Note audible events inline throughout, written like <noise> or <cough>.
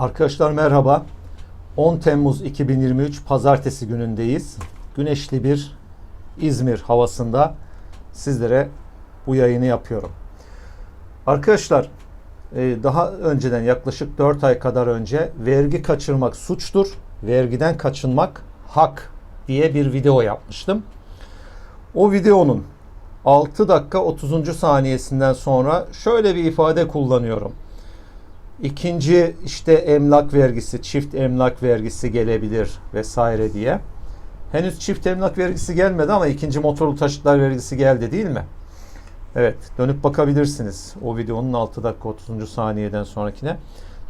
Arkadaşlar merhaba. 10 Temmuz 2023 Pazartesi günündeyiz. Güneşli bir İzmir havasında sizlere bu yayını yapıyorum. Arkadaşlar e, daha önceden yaklaşık 4 ay kadar önce vergi kaçırmak suçtur, vergiden kaçınmak hak diye bir video yapmıştım. O videonun 6 dakika 30. saniyesinden sonra şöyle bir ifade kullanıyorum. İkinci işte emlak vergisi, çift emlak vergisi gelebilir vesaire diye. Henüz çift emlak vergisi gelmedi ama ikinci motorlu taşıtlar vergisi geldi değil mi? Evet, dönüp bakabilirsiniz o videonun 6 dakika 30. saniyeden sonrakine.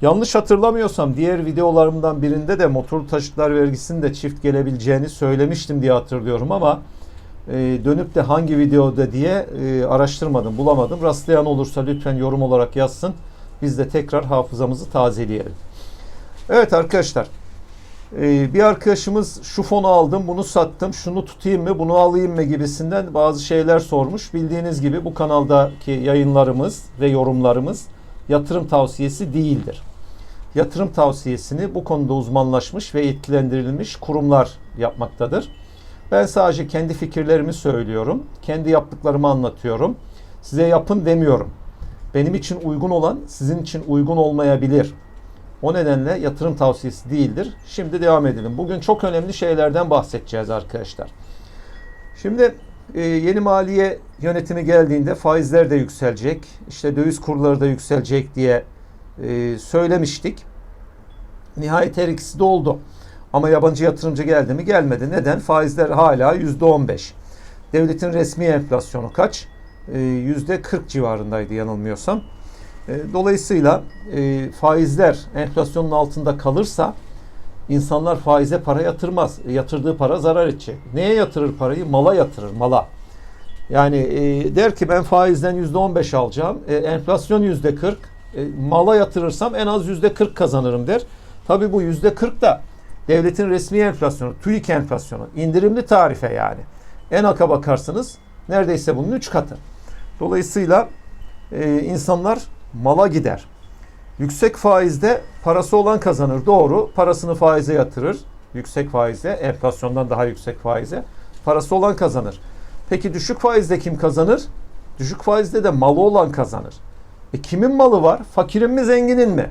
Yanlış hatırlamıyorsam diğer videolarımdan birinde de motorlu taşıtlar vergisinin de çift gelebileceğini söylemiştim diye hatırlıyorum ama e, dönüp de hangi videoda diye e, araştırmadım, bulamadım. Rastlayan olursa lütfen yorum olarak yazsın. Biz de tekrar hafızamızı tazeleyelim. Evet arkadaşlar. e, bir arkadaşımız şu fonu aldım, bunu sattım, şunu tutayım mı, bunu alayım mı gibisinden bazı şeyler sormuş. Bildiğiniz gibi bu kanaldaki yayınlarımız ve yorumlarımız yatırım tavsiyesi değildir. Yatırım tavsiyesini bu konuda uzmanlaşmış ve yetkilendirilmiş kurumlar yapmaktadır. Ben sadece kendi fikirlerimi söylüyorum. Kendi yaptıklarımı anlatıyorum. Size yapın demiyorum. Benim için uygun olan sizin için uygun olmayabilir. O nedenle yatırım tavsiyesi değildir. Şimdi devam edelim. Bugün çok önemli şeylerden bahsedeceğiz arkadaşlar. Şimdi e, yeni maliye yönetimi geldiğinde faizler de yükselecek, işte döviz kurları da yükselecek diye e, söylemiştik. Nihayet her ikisi de oldu. Ama yabancı yatırımcı geldi mi? Gelmedi. Neden? Faizler hala %15. Devletin resmi enflasyonu kaç? E, %40 civarındaydı yanılmıyorsam. E, dolayısıyla e, faizler enflasyonun altında kalırsa insanlar faize para yatırmaz. E, yatırdığı para zarar edecek. Neye yatırır parayı? Mala yatırır, mala. Yani e, der ki ben faizden %15 alacağım. E, enflasyon %40. E, mala yatırırsam en az %40 kazanırım der. Tabi bu %40 da devletin resmi enflasyonu, TÜİK enflasyonu, indirimli tarife yani. En aka bakarsınız neredeyse bunun 3 katı. Dolayısıyla e, insanlar mala gider. Yüksek faizde parası olan kazanır. Doğru. Parasını faize yatırır. Yüksek faizde, enflasyondan daha yüksek faize. Parası olan kazanır. Peki düşük faizde kim kazanır? Düşük faizde de malı olan kazanır. E kimin malı var? Fakirin mi zenginin mi?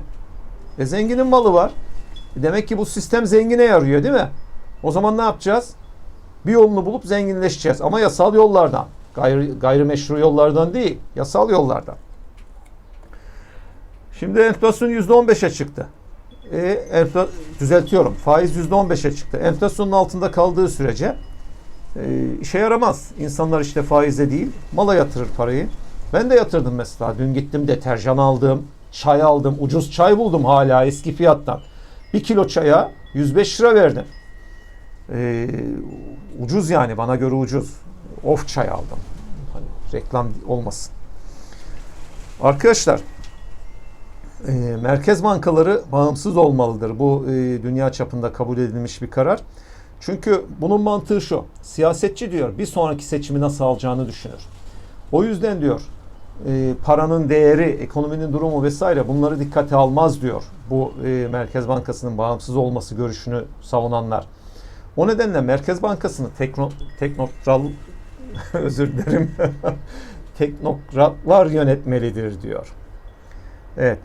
E zenginin malı var. E demek ki bu sistem zengine yarıyor değil mi? O zaman ne yapacağız? Bir yolunu bulup zenginleşeceğiz. Ama yasal yollardan. Gayri, gayrimeşru yollardan değil. Yasal yollardan. Şimdi enflasyon %15'e çıktı. E, enfla, düzeltiyorum. Faiz %15'e çıktı. Enflasyonun altında kaldığı sürece e, işe yaramaz. İnsanlar işte faize değil, mala yatırır parayı. Ben de yatırdım mesela. Dün gittim deterjan aldım, çay aldım. Ucuz çay buldum hala eski fiyattan. Bir kilo çaya 105 lira verdim. E, ucuz yani bana göre ucuz. Of çay aldım. Hani reklam olmasın. Arkadaşlar e, merkez bankaları bağımsız olmalıdır. Bu e, dünya çapında kabul edilmiş bir karar. Çünkü bunun mantığı şu. Siyasetçi diyor bir sonraki seçimi nasıl alacağını düşünür. O yüzden diyor e, paranın değeri, ekonominin durumu vesaire bunları dikkate almaz diyor. Bu e, Merkez Bankası'nın bağımsız olması görüşünü savunanlar. O nedenle Merkez Bankası'nı tekno, teknokral <laughs> özür dilerim <laughs> teknokratlar yönetmelidir diyor. Evet.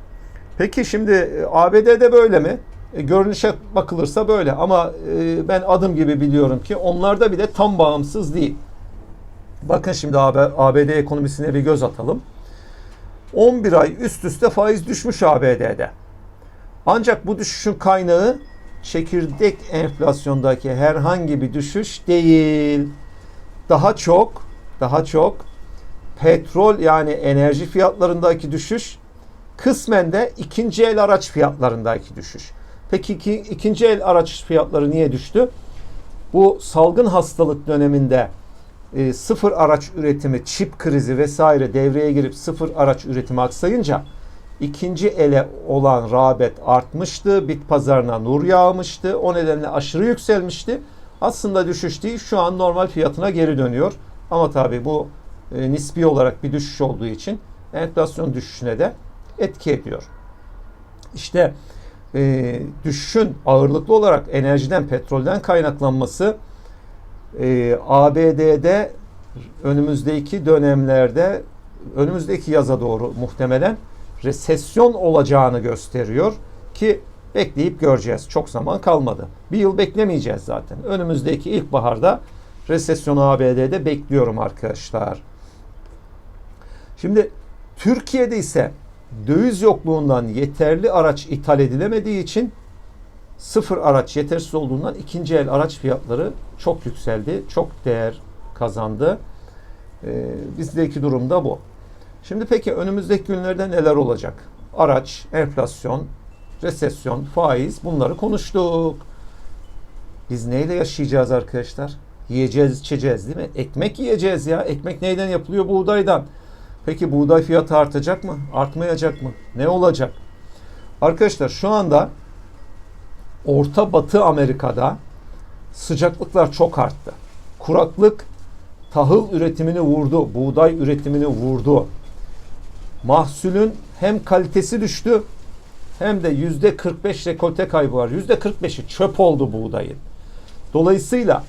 Peki şimdi e, ABD'de böyle mi? E, görünüşe bakılırsa böyle ama e, ben adım gibi biliyorum ki onlarda bile tam bağımsız değil. Bakın şimdi ABD ekonomisine bir göz atalım. 11 ay üst üste faiz düşmüş ABD'de. Ancak bu düşüşün kaynağı çekirdek enflasyondaki herhangi bir düşüş değil. Daha çok, daha çok petrol yani enerji fiyatlarındaki düşüş kısmen de ikinci el araç fiyatlarındaki düşüş. Peki iki, ikinci el araç fiyatları niye düştü? Bu salgın hastalık döneminde e, sıfır araç üretimi, çip krizi vesaire devreye girip sıfır araç üretimi aksayınca ikinci ele olan rağbet artmıştı. Bit pazarına nur yağmıştı. O nedenle aşırı yükselmişti. Aslında düşüş değil şu an normal fiyatına geri dönüyor. Ama tabii bu e, nispi olarak bir düşüş olduğu için enflasyon düşüşüne de etki ediyor. İşte e, düşüşün ağırlıklı olarak enerjiden, petrolden kaynaklanması e, ABD'de önümüzdeki dönemlerde önümüzdeki yaza doğru muhtemelen resesyon olacağını gösteriyor ki bekleyip göreceğiz. Çok zaman kalmadı. Bir yıl beklemeyeceğiz zaten. Önümüzdeki ilkbaharda resesyonu ABD'de bekliyorum arkadaşlar. Şimdi Türkiye'de ise döviz yokluğundan yeterli araç ithal edilemediği için sıfır araç yetersiz olduğundan ikinci el araç fiyatları çok yükseldi. Çok değer kazandı. Ee, bizdeki durum da bu. Şimdi peki önümüzdeki günlerde neler olacak? Araç, enflasyon, resesyon, faiz bunları konuştuk. Biz neyle yaşayacağız arkadaşlar? Yiyeceğiz, içeceğiz değil mi? Ekmek yiyeceğiz ya. Ekmek neyden yapılıyor? Buğdaydan. Peki buğday fiyatı artacak mı? Artmayacak mı? Ne olacak? Arkadaşlar şu anda Orta Batı Amerika'da sıcaklıklar çok arttı. Kuraklık tahıl üretimini vurdu, buğday üretimini vurdu. Mahsulün hem kalitesi düştü hem de yüzde 45 rekolte kaybı var. Yüzde 45'i çöp oldu buğdayın. Dolayısıyla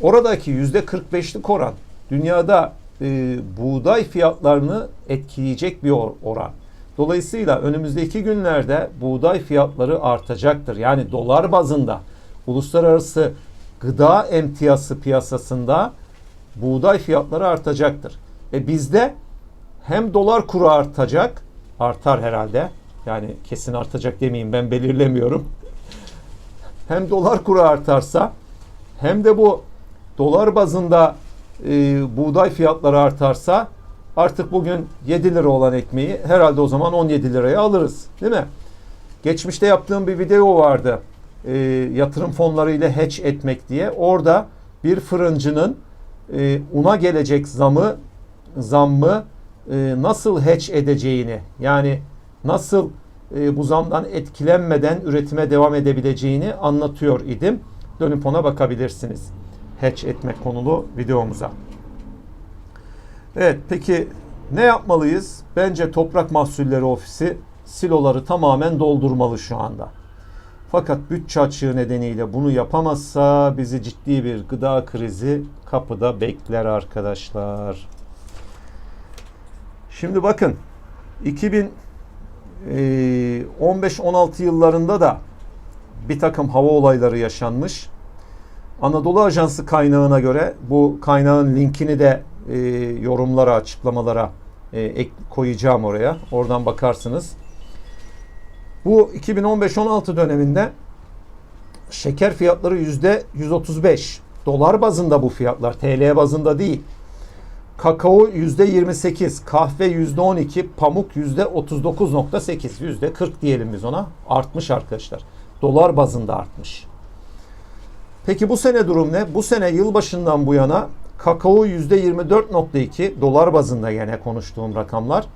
oradaki yüzde 45'lik oran dünyada e, buğday fiyatlarını etkileyecek bir or- oran. Dolayısıyla önümüzdeki günlerde buğday fiyatları artacaktır. Yani dolar bazında uluslararası gıda emtiyası piyasasında buğday fiyatları artacaktır. E bizde hem dolar kuru artacak, artar herhalde. Yani kesin artacak demeyeyim ben belirlemiyorum. Hem dolar kuru artarsa hem de bu dolar bazında e, buğday fiyatları artarsa artık bugün 7 lira olan ekmeği herhalde o zaman 17 liraya alırız. Değil mi? Geçmişte yaptığım bir video vardı. E, yatırım fonları ile hedge etmek diye. Orada bir fırıncının e, una gelecek zamı zammı e, nasıl hedge edeceğini yani nasıl e, bu zamdan etkilenmeden üretime devam edebileceğini anlatıyor idim. Dönüp ona bakabilirsiniz. Hedge etmek konulu videomuza. Evet peki ne yapmalıyız? Bence Toprak Mahsulleri Ofisi siloları tamamen doldurmalı şu anda. Fakat bütçe açığı nedeniyle bunu yapamazsa bizi ciddi bir gıda krizi kapıda bekler arkadaşlar. Şimdi bakın 2015-16 yıllarında da bir takım hava olayları yaşanmış. Anadolu Ajansı kaynağına göre bu kaynağın linkini de e, yorumlara, açıklamalara e, ek, koyacağım oraya. Oradan bakarsınız. Bu 2015-16 döneminde şeker fiyatları yüzde 135. Dolar bazında bu fiyatlar, TL bazında değil. Kakao yüzde 28, kahve yüzde 12, pamuk yüzde 39.8, yüzde 40 diyelim biz ona. Artmış arkadaşlar. Dolar bazında artmış. Peki bu sene durum ne? Bu sene yılbaşından bu yana kakao yüzde 24.2 dolar bazında yine konuştuğum rakamlar.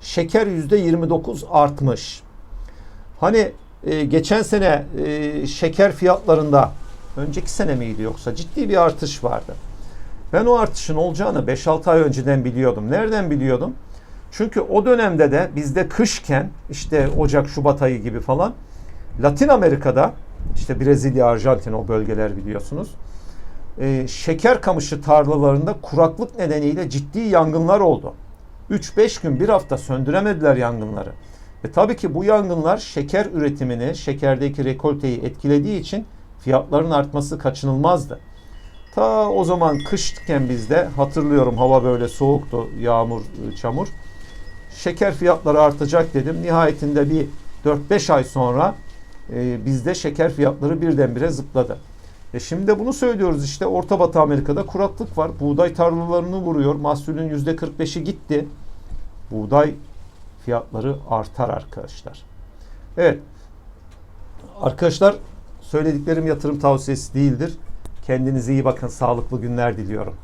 Şeker yüzde 29 artmış. Hani e, geçen sene e, şeker fiyatlarında önceki sene miydi yoksa ciddi bir artış vardı. Ben o artışın olacağını 5-6 ay önceden biliyordum. Nereden biliyordum? Çünkü o dönemde de bizde kışken işte Ocak, Şubat ayı gibi falan Latin Amerika'da işte Brezilya, Arjantin o bölgeler biliyorsunuz. E, şeker kamışı tarlalarında kuraklık nedeniyle ciddi yangınlar oldu. 3-5 gün bir hafta söndüremediler yangınları. Ve tabii ki bu yangınlar şeker üretimini, şekerdeki rekolteyi etkilediği için fiyatların artması kaçınılmazdı. Ta o zaman kışken bizde hatırlıyorum hava böyle soğuktu, yağmur, çamur. Şeker fiyatları artacak dedim. Nihayetinde bir 4-5 ay sonra e, bizde şeker fiyatları birdenbire zıpladı. E şimdi de bunu söylüyoruz işte Orta Batı Amerika'da kuraklık var. Buğday tarlalarını vuruyor. Mahsulün %45'i gitti. Buğday fiyatları artar arkadaşlar. Evet. Arkadaşlar söylediklerim yatırım tavsiyesi değildir. Kendinize iyi bakın. Sağlıklı günler diliyorum.